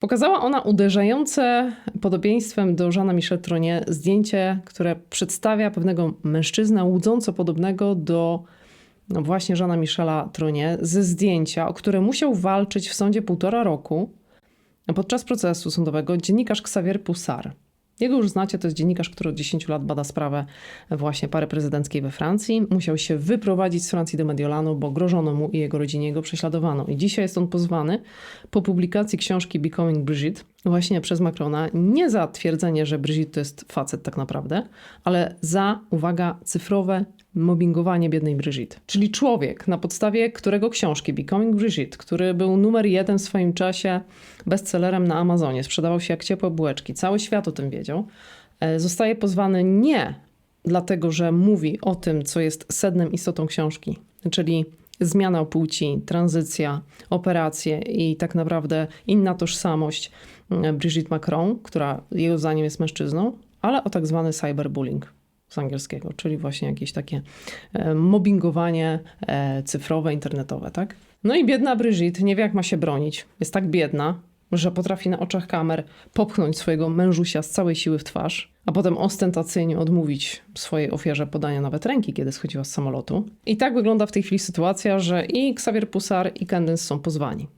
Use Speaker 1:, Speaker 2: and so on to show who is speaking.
Speaker 1: Pokazała ona uderzające podobieństwem do Jeana Michel Tronie zdjęcie, które przedstawia pewnego mężczyznę łudząco podobnego do no właśnie Jeana Michela Tronie ze zdjęcia, o które musiał walczyć w sądzie półtora roku podczas procesu sądowego dziennikarz Xavier Poussard. Jego już znacie, to jest dziennikarz, który od 10 lat bada sprawę właśnie pary prezydenckiej we Francji. Musiał się wyprowadzić z Francji do Mediolanu, bo grożono mu i jego rodzinie jego prześladowano. I dzisiaj jest on pozwany po publikacji książki Becoming Brigitte właśnie przez Macrona nie za twierdzenie, że Brigitte to jest facet tak naprawdę, ale za, uwaga, cyfrowe mobbingowanie biednej Brigitte. Czyli człowiek, na podstawie którego książki Becoming Brigitte, który był numer jeden w swoim czasie bestsellerem na Amazonie, sprzedawał się jak ciepłe bułeczki, cały świat o tym wiedział, e, zostaje pozwany nie dlatego, że mówi o tym, co jest sednem istotą książki, czyli zmiana płci, tranzycja, operacje i tak naprawdę inna tożsamość e, Brigitte Macron, która jego zdaniem jest mężczyzną, ale o tak zwany cyberbullying z angielskiego, czyli właśnie jakieś takie e, mobbingowanie e, cyfrowe, internetowe, tak? No i biedna Brigitte nie wie, jak ma się bronić. Jest tak biedna, że potrafi na oczach kamer popchnąć swojego mężusia z całej siły w twarz, a potem ostentacyjnie odmówić swojej ofierze podania nawet ręki, kiedy schodziła z samolotu. I tak wygląda w tej chwili sytuacja, że i Xavier Poussard i Candace są pozwani.